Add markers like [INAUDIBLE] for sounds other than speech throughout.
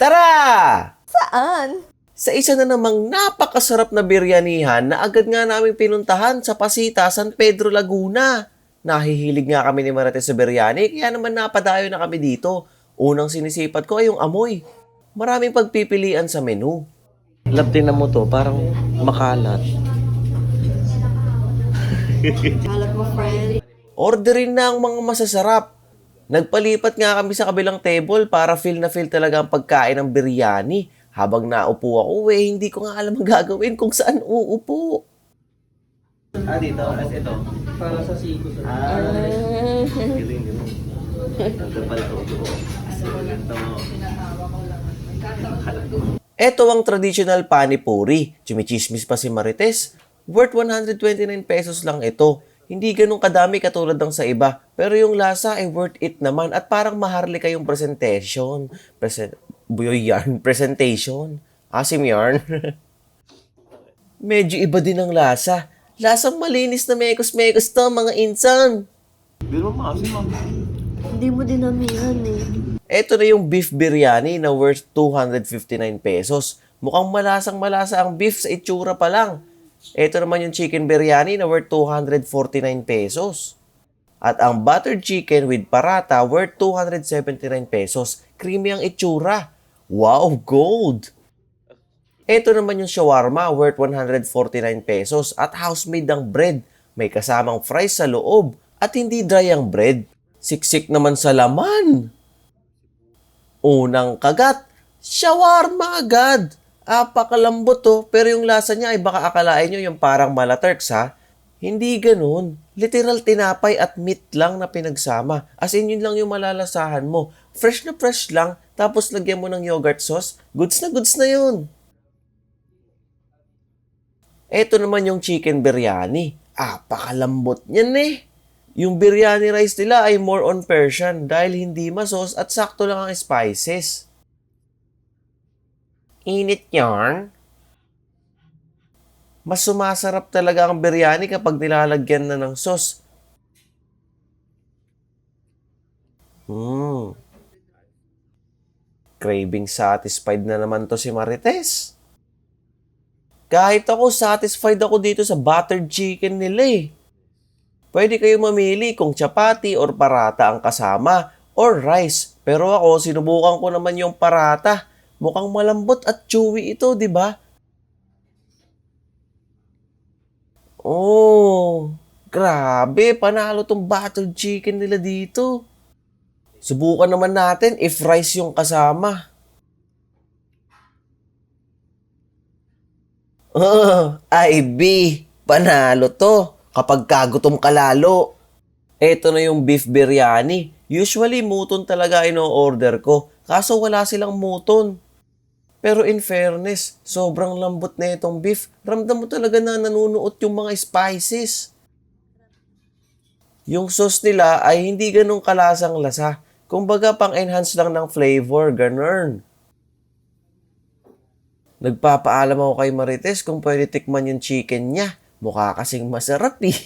Tara! Saan? Sa isa na namang napakasarap na biryanihan na agad nga namin pinuntahan sa Pasita, San Pedro, Laguna. Nahihilig nga kami ni Marites sa biryani, kaya naman napadayo na kami dito. Unang sinisipat ko ay yung amoy. Maraming pagpipilian sa menu. Lab, tingnan mo to, parang makalat. Kalat mo, friend. Orderin na ang mga masasarap. Nagpalipat nga kami sa kabilang table para feel na feel talaga ang pagkain ng biryani. Habang naupo ako, eh, hindi ko nga alam ang gagawin kung saan uupo. Ah, dito. As ito. Para sa siko. Ah, galing, galing. Ito pala ito. Ito. Ito ang traditional panipuri. Chumichismis pa si Marites. Worth 129 pesos lang ito. Hindi ganun kadami katulad ng sa iba. Pero yung lasa ay worth it naman at parang maharlika yung presentation. Present, buyoy yarn. [LAUGHS] Presentation. Asim yarn. [LAUGHS] Medyo iba din ang lasa. Lasang malinis na mekos-mekos to mga insan. Pero maasim, ma'am. Hindi mo dinamihan eh. Ito na yung beef biryani na worth 259 pesos. Mukhang malasang malasa ang beef sa itsura pa lang. Ito naman yung chicken biryani na worth 249 pesos. At ang buttered chicken with parata worth 279 pesos. Creamy ang itsura. Wow, gold! Ito naman yung shawarma worth 149 pesos at house-made ang bread. May kasamang fries sa loob at hindi dry ang bread. Siksik naman sa laman. Unang kagat, shawarma agad. Apakalambot to, pero yung lasa niya ay baka akalain nyo yung parang malaturks ha. Hindi ganun. Literal tinapay at meat lang na pinagsama. As in, yun lang yung malalasahan mo. Fresh na fresh lang, tapos lagyan mo ng yogurt sauce. Goods na goods na yun. Ito naman yung chicken biryani. Apakalambot niyan eh. Yung biryani rice nila ay more on Persian dahil hindi masos at sakto lang ang spices. Init yarn. Mas sumasarap talaga ang biryani kapag nilalagyan na ng sauce. Hmm. Craving satisfied na naman to si Marites. Kahit ako, satisfied ako dito sa buttered chicken nila eh. Pwede kayo mamili kung chapati or parata ang kasama or rice. Pero ako, sinubukan ko naman yung parata. Mukhang malambot at chewy ito, di ba? Oh, grabe. Panalo tong buttered chicken nila dito. Subukan naman natin if rice yung kasama. Oh, IB, panalo to. Kapag kagutom ka lalo. Ito na yung beef biryani. Usually, muton talaga ino-order ko. Kaso wala silang muton. Pero in fairness, sobrang lambot na itong beef. Ramdam mo talaga na nanunuot yung mga spices. Yung sauce nila ay hindi ganong kalasang lasa. Kumbaga pang-enhance lang ng flavor, ganun. Nagpapaalam ako kay Marites kung pwede tikman yung chicken niya. Mukha kasing masarap eh.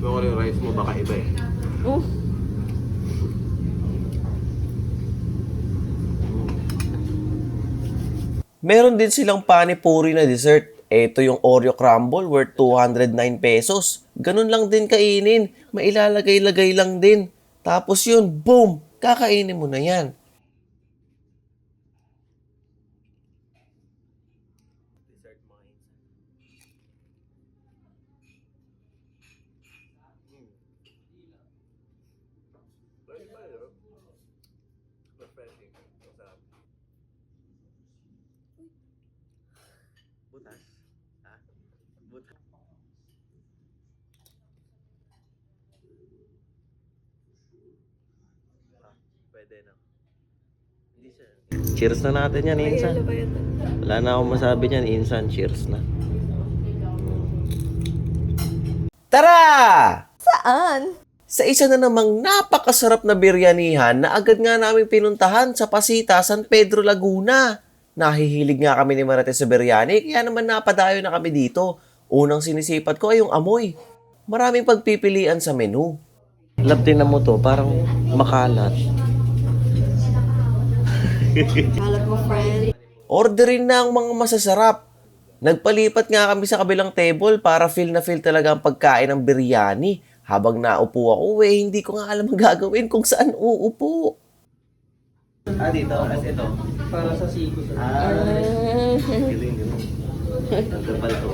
Ano yung rice mo, baka iba eh. Meron din silang panipuri na dessert. Ito yung Oreo Crumble worth 209 pesos. Ganun lang din kainin. Mailalagay-lagay lang din. Tapos yun, boom! Kakainin mo na yan. Butas. Ha? Butas. Ah, pwede na. Hindi siya. Cheers na natin yan, Insan. Wala na akong masabi niyan, Insan. Cheers na. Tara! saan? Sa isa na namang napakasarap na biryanihan na agad nga namin pinuntahan sa Pasita, San Pedro, Laguna. Nahihilig nga kami ni Marites sa biryani, kaya naman napadayo na kami dito. Unang sinisipat ko ay yung amoy. Maraming pagpipilian sa menu. Lab, tingnan mo to, parang makalat. Kalat mo, friend. Orderin na ang mga masasarap. Nagpalipat nga kami sa kabilang table para feel na feel talaga ang pagkain ng biryani. Habang naupo ako, eh, hindi ko nga alam ang gagawin kung saan uupo. Ah, dito. As ito. Para sa siko. Ah, galing, galing. Nagkapal ko.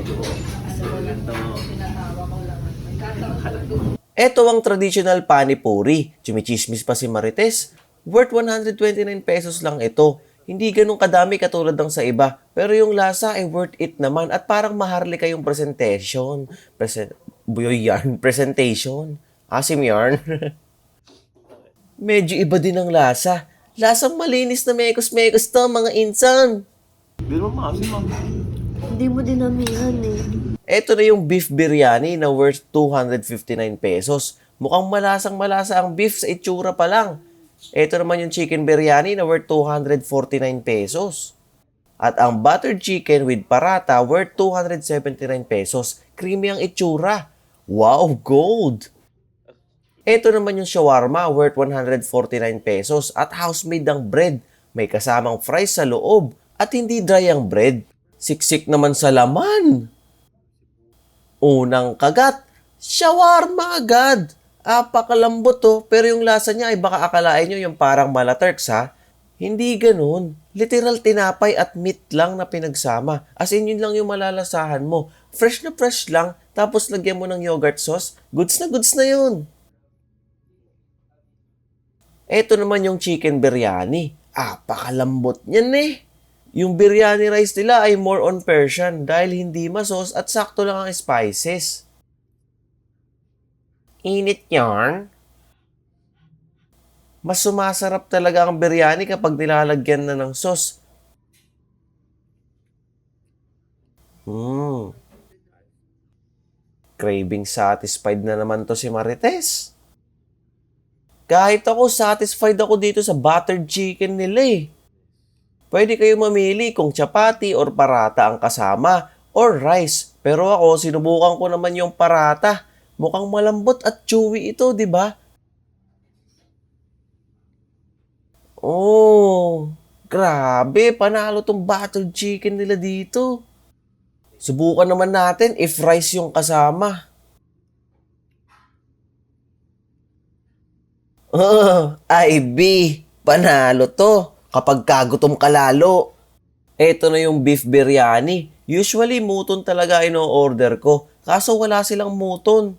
Ganito. Ito ang traditional panipuri. Chumichismis pa si Marites. Worth 129 pesos lang ito. Hindi ganun kadami katulad ng sa iba. Pero yung lasa ay worth it naman at parang maharlika yung presentation. Present, buyoy yarn. [LAUGHS] Presentation. Asim yarn. [LAUGHS] Medyo iba din ang lasa. Lasang malinis na mekos-mekos to mga insan. Hindi mo maasim, ma'am. Hindi mo dinamihan eh. Ito na yung beef biryani na worth 259 pesos. Mukhang malasang malasa ang beef sa itsura pa lang. Ito naman yung chicken biryani na worth 249 pesos. At ang buttered chicken with parata worth 279 pesos. Creamy ang itsura. Wow, gold! Ito naman yung shawarma worth 149 pesos at house-made ang bread. May kasamang fries sa loob at hindi dry ang bread. Siksik naman sa laman. Unang kagat, shawarma agad. Apakalambot to, pero yung lasa niya ay baka akalain nyo yung parang malaturks ha. Hindi ganun. Literal tinapay at meat lang na pinagsama. As in, yun lang yung malalasahan mo. Fresh na fresh lang, tapos lagyan mo ng yogurt sauce. Goods na goods na yun. Ito naman yung chicken biryani. Apakalambot niyan eh. Yung biryani rice nila ay more on Persian dahil hindi masos at sakto lang ang spices. Init yarn. Mas sumasarap talaga ang biryani kapag nilalagyan na ng sauce. Hmm. Craving satisfied na naman to si Marites. Kahit ako, satisfied ako dito sa buttered chicken nila eh. Pwede kayo mamili kung chapati or parata ang kasama or rice. Pero ako, sinubukan ko naman yung parata. Mukhang malambot at chewy ito, di ba? Oh, grabe. Panalo tong buttered chicken nila dito. Subukan naman natin if rice yung kasama. Oh, IB, panalo to. Kapag kagutom ka lalo. Ito na yung beef biryani. Usually, muton talaga ino-order ko. Kaso wala silang muton.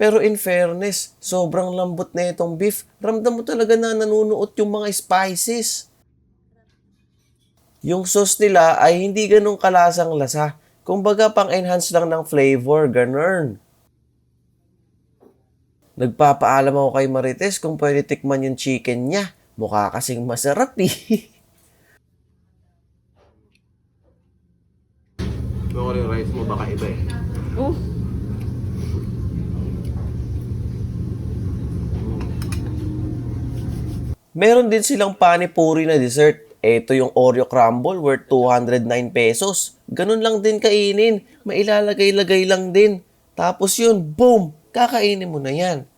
Pero in fairness, sobrang lambot na itong beef. Ramdam mo talaga na nanunuot yung mga spices. Yung sauce nila ay hindi ganun kalasang lasa. Kumbaga pang-enhance lang ng flavor, ganun. Nagpapaalam ako kay Marites kung pwede tikman yung chicken niya. Mukha kasing masarap eh. [LAUGHS] Kung yung rice mo, baka iba eh. Meron din silang panipuri na dessert. Ito yung Oreo Crumble worth 209 pesos. Ganun lang din kainin. Mailalagay-lagay lang din. Tapos yun, boom! Kakainin mo na yan.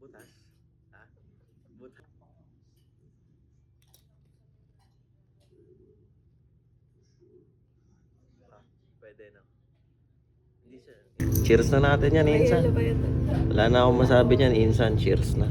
Butas. Ha? Butas. Pwede na. Hindi siya. Cheers na natin yan, Insan. Wala na akong masabi niyan, Insan. Cheers na.